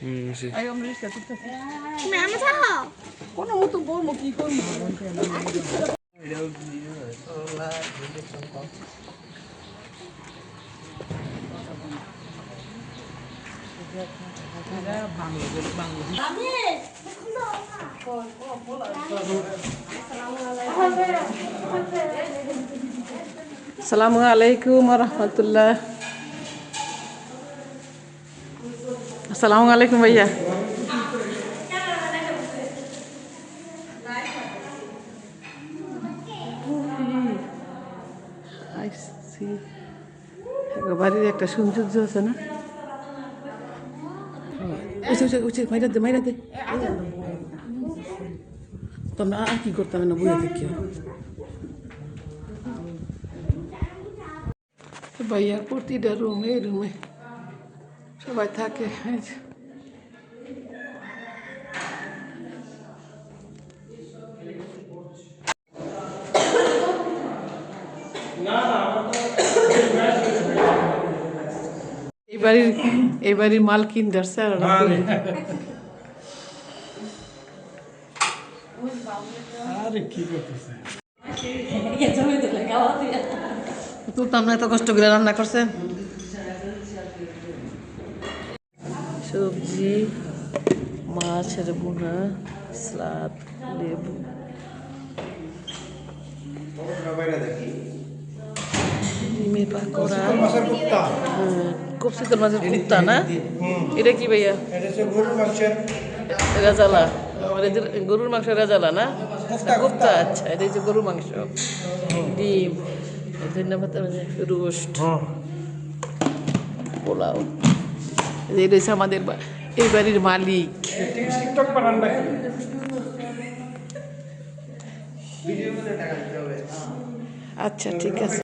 Hmm say I আমরা রিক্সা তুলতেছি ma'am যাও কোনো মতো বলবো কি করবো আসসালামু আলাইকুম রহমতুল্লাহ আসসালামু আলাইকুম ভাইয়া আইসি বাড়ির একটা সৌন্দর্য আছে না উঠে উঠে উঠে মাইরা দে মাইরা দে তোমরা আর কি করতাম না বুঝে দেখি ভাইয়ার প্রতিটা রুমে রুমে সবাই থাকে এই বাড়ির এই বাড়ির মালকিন ধরছে আর ওরা পুরো- কি করতেছে? তুলতাম না এত কষ্ট করে রান্না করছেন সবজি মাছের বোনা সালাদ লেবু। ডিমের পাকোড়া। হ্যাঁ, মাছের না? এটা কি ভাইয়া? রাজালা। গরুর মাংস রাজালা না? কুপ্তা আচ্ছা এটা হচ্ছে গরুর মাংস। ডিম। ধন্যবাদ রোস্ট। পোলাও। এটা হচ্ছে আমাদের এই বাড়ির মালিক আচ্ছা ঠিক আছে।